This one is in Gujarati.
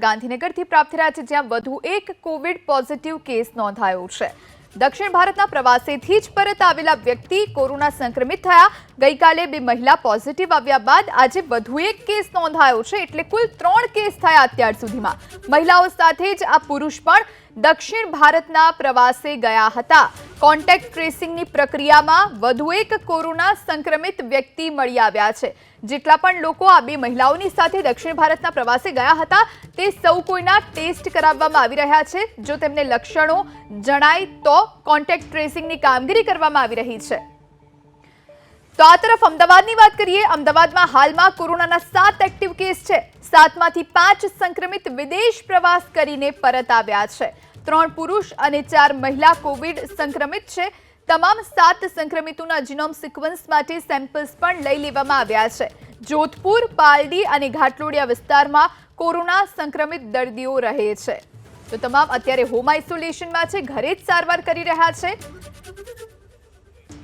ગાંધીનગરથી પ્રાપ્ત થયા છે જ્યાં વધુ એક કોવિડ પોઝિટિવ કેસ નોંધાયો છે. દક્ષિણ ભારતના પ્રવાસેથી જ પરત આવેલા વ્યક્તિ કોરોના સંક્રમિત થયા. ગઈકાલે બે મહિલા પોઝિટિવ આવ્યા બાદ આજે વધુ એક કેસ નોંધાયો છે, એટલે કુલ ત્રણ કેસ થયા અત્યાર સુધીમાં. મહિલાઓ સાથે જ આ પુરુષ પણ દક્ષિણ ભારતના પ્રવાસે ગયા હતા. કોન્ટેક્ટ ટ્રેસિંગની પ્રક્રિયામાં વધુ એક કોરોના સંક્રમિત વ્યક્તિ મળી આવ્યા છે. જેટલા પણ લોકો આ બે મહિલાઓની સાથે દક્ષિણ ભારતના પ્રવાસે ગયા હતા, તે સૌ કોઈના ટેસ્ટ કરાવવામાં આવી રહ્યા છે. જો તેમને લક્ષણો જણાય તો કોન્ટેક્ટ ટ્રેસિંગની કામગીરી કરવામાં આવી રહી છે. તો આ તરફ અમદાવાદની વાત કરીએ, અમદાવાદમાં હાલમાં કોરોનાના સાત એક્ટિવ કેસ છે. સાતમાંથી પાંચ સંક્રમિત વિદેશ પ્રવાસ કરીને પરત આવ્યા છે. ત્રણ પુરુષ અને ચાર મહિલા કોવિડ સંક્રમિત છે. તમામ સાત સંક્રમિતોના જીનોમ સિક્વન્સ માટે સેમ્પલ્સ પણ લઈ લેવામાં આવ્યા છે. જોધપુર, પાલડી અને ઘાટલોડિયા વિસ્તારમાં કોરોના સંક્રમિત દર્દીઓ રહે છે. તો તમામ અત્યારે હોમ આઇસોલેશનમાં છે. ઘરે જ સારવાર કરી રહ્યા છે.